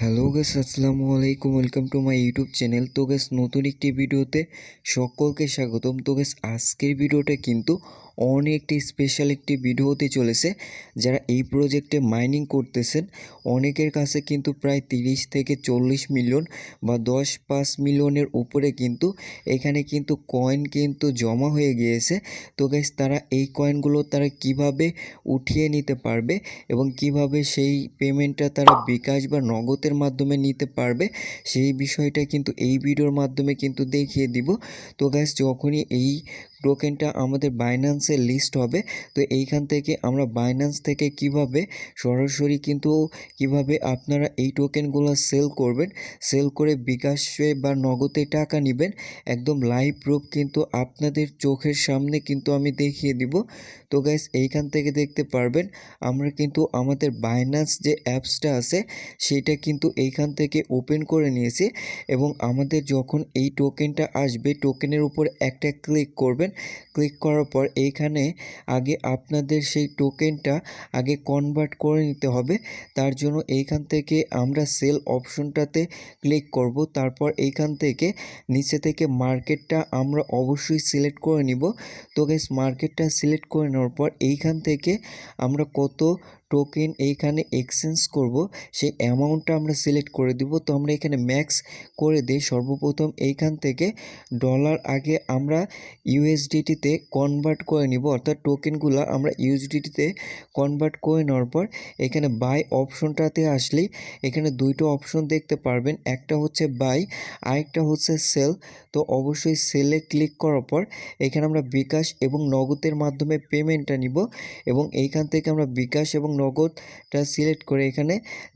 Hello guys আসসালামু আলাইকুম welcome to my YouTube channel তো গেস নতুন একটি ভিডিওতে সকলকে স্বাগতম। তো গেস আজকের ভিডিওটা কিন্তু অনেকটি স্পেশাল একটি ভিডিও হতে চলেছে। যারা এই প্রজেক্টে মাইনিং করতেছেন, অনেকের কাছে কিন্তু প্রায় তিরিশ থেকে চল্লিশ মিলিয়ন বা দশ পাঁচ মিলিয়নের উপরে কিন্তু এখানে কিন্তু কয়েন কিন্তু জমা হয়ে গিয়েছে। তো গেস তারা এই কয়েনগুলো তারা কীভাবে উঠিয়ে নিতে পারবে এবং কীভাবে সেই পেমেন্টটা তারা বিকাশ বা নগদের মাধ্যমে নিতে পারবে। সেই বিষয়টা কিন্তু এই ভিডিওর মাধ্যমে কিন্তু দেখিয়ে দিব। তো গ্যাস যখনই এই টোকেনটা আমাদের বাইন্যান্সে লিস্ট হবে। তো এইখান থেকে আমরা বাইন্যান্স থেকে কীভাবে, সরাসরি কিন্তু কীভাবে আপনারা এই টোকেনগুলো সেল করবেন সেল করে বিকাশে বা নগদে টাকা নেবেন, একদম লাইভ প্রুফ কিন্তু আপনাদের চোখের সামনে কিন্তু আমি দেখিয়ে দিব। তো গ্যাস এইখান থেকে দেখতে পারবেন, আমরা কিন্তু আমাদের বাইন্যান্স যে অ্যাপসটা আছে, সেটা কিন্তু এইখান থেকে ওপেন করে নিয়েছি এবং আমাদের যখন এই টোকেনটা আসবে টোকেনের উপর একটা ক্লিক করবেন ক্লিক করার পর এইখানে আগে আপনাদের সেই টোকেনটা আগে কনভার্ট করে নিতে হবে। তার জন্য এইখান থেকে আমরা সেল অপশনটাতে ক্লিক করব। তারপর এইখান থেকে নিচে থেকে মার্কেটটা আমরা অবশ্যই সিলেক্ট করে নিব। তো গেস মার্কেটটা সিলেক্ট করে নেওয়ার পর এইখান থেকে আমরা কত টোকেন এইখানে এক্সচেঞ্জ করব, সেই অ্যামাউন্টটা আমরা সিলেক্ট করে দিব। তো আমরা এখানে ম্যাক্স করে দিই। সর্বপ্রথম এইখান থেকে ডলার আগে আমরা ইউএসডিটিতে কনভার্ট করে নিব। অর্থাৎ টোকেনগুলো আমরা ইউএসডিটিতে কনভার্ট করে নেওয়ার পর এখানে বাই অপশনটাতে আসলেই এখানে দুইটো অপশন দেখতে পারবেন। একটা হচ্ছে বাই আরেকটা হচ্ছে সেল তো অবশ্যই সেলে ক্লিক করার পর এখানে আমরা বিকাশ এবং নগদের মাধ্যমে পেমেন্টটা নিব এবং এইখান থেকে আমরা বিকাশ এবং নগদটা সিলেক্ট করে এখানে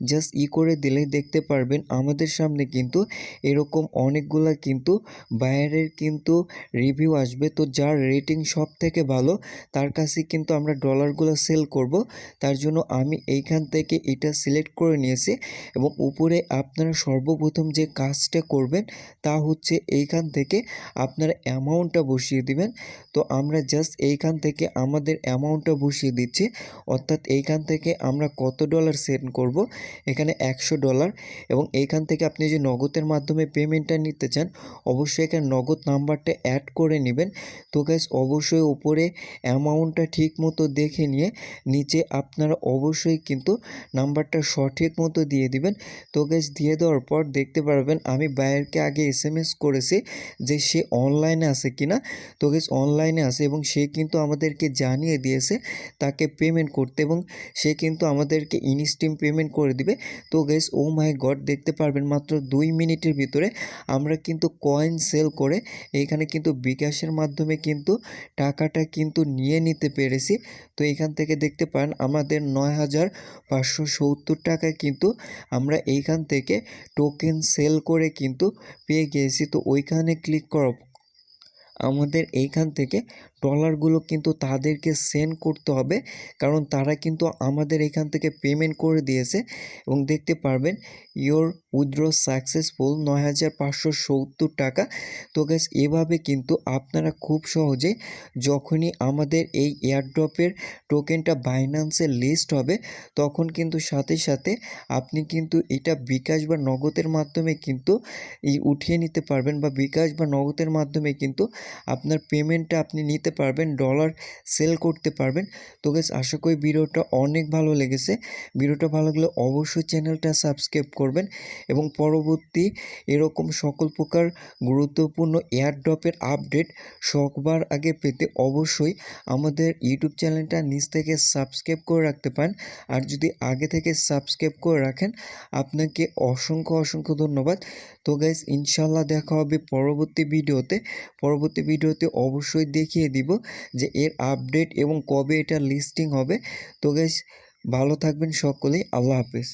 জাস্ট ই করে দিলে দেখতে পারবেন আমাদের সামনে কিন্তু এরকম অনেকগুলা কিন্তু বাইরের কিন্তু রিভিউ আসবে। তো যার রেটিং সব থেকে ভালো, তার কাছে কিন্তু আমরা ডলারগুলো সেল করব। তার জন্য আমি এইখান থেকে এটা সিলেক্ট করে নিয়েছি এবং উপরে আপনারা সর্বপ্রথম যে কাজটা করবেন তা হচ্ছে এইখান থেকে আপনারা অ্যামাউন্টটা বসিয়ে দিবেন। তো আমরা জাস্ট এইখান থেকে আমাদের অ্যামাউন্টটা বসিয়ে দিচ্ছি। অর্থাৎ এইখান থেকে আমরা কত ডলার সেন্ড করব? এখানে একশো ডলার এবং এইখান থেকে আপনি যে নগদের মাধ্যমে পেমেন্টটা নিতে চান, অবশ্যই এখানে নগদ নাম্বারটা অ্যাড করে নেবেন। তো গ্যাস অবশ্যই উপরে অ্যামাউন্টটা ঠিক মতো দেখে নিয়ে নিচে আপনারা অবশ্যই কিন্তু নাম্বারটা সঠিক মতো দিয়ে দিবেন। তো গ্যাস দিয়ে দেওয়ার পর দেখতে পারবেন, আমি বায়ারকে আগে এস এম এস করেছি যে সে অনলাইনে আছে কিনা। তো গ্যাস অনলাইনে আছে এবং সে কিন্তু আমাদেরকে জানিয়ে দিয়েছে তাকে পেমেন্ট করতে এবং সে কিন্তু আমাদেরকে ইনস্টিম পেমেন্ট করে দিবে। তো গ্যাস ও মাই গড দেখতে পারবেন মাত্র দুই মিনিটের ভিতরে আমরা কিন্তু কয়েন সেল করে এইখানে কিন্তু বিকাশের মাধ্যমে কিন্তু টাকাটা কিন্তু নিয়ে নিতে পেরেছি। তো এখান থেকে দেখতে পান আমাদের নয় হাজার পাঁচশো সত্তর টাকা কিন্তু আমরা এইখান থেকে টোকেন সেল করে কিন্তু পেয়ে গিয়েছি। তো ওইখানে ক্লিক কর আমাদের এইখান থেকে ডলারগুলো কিন্তু তাদেরকে সেন্ড করতে হবে। কারণ তারা কিন্তু আমাদের এখান থেকে পেমেন্ট করে দিয়েছে। এবং দেখতে পারবেন ইয়োর উইথড্র সাকসেসফুল নয় হাজার পাঁচশো সত্তর টাকা। তো গ্যাস এভাবে কিন্তু আপনারা খুব সহজে যখনই আমাদের এই এয়ারড্রপের টোকেনটা বাইন্যান্সে লিস্ট হবে, তখন কিন্তু সাথে সাথে আপনি কিন্তু এটা বিকাশ বা নগদের মাধ্যমে কিন্তু উঠিয়ে নিতে পারবেন বা বিকাশ বা নগদের মাধ্যমে কিন্তু আপনার পেমেন্টটা আপনি নিতে পারবেন ডলার সেল করতে পারবেন। তো গেস আশা করি ভিডিওটা অনেক ভালো লেগেছে। ভিডিওটা ভালো লাগলে অবশ্যই চ্যানেলটা সাবস্ক্রাইব করবেন এবং পরবর্তী এরকম সকল প্রকার গুরুত্বপূর্ণ এয়ারড্রপের আপডেট সবার আগে পেতে অবশ্যই আমাদের ইউটিউব চ্যানেলটা নিচ থেকে সাবস্ক্রাইব করে রাখতে পারেন। আর যদি আগে থেকে সাবস্ক্রাইব করে রাখেন, আপনাকে অসংখ্য অসংখ্য ধন্যবাদ। তো গাইজ ইনশাল্লাহ দেখা হবে পরবর্তী ভিডিওতে। পরবর্তী ভিডিওতে অবশ্যই দেখিয়ে দিব যে এর আপডেট এবং কবে এটা লিস্টিং হবে। তো গেস ভালো থাকবেন সকলেই, আল্লাহ হাফেজ।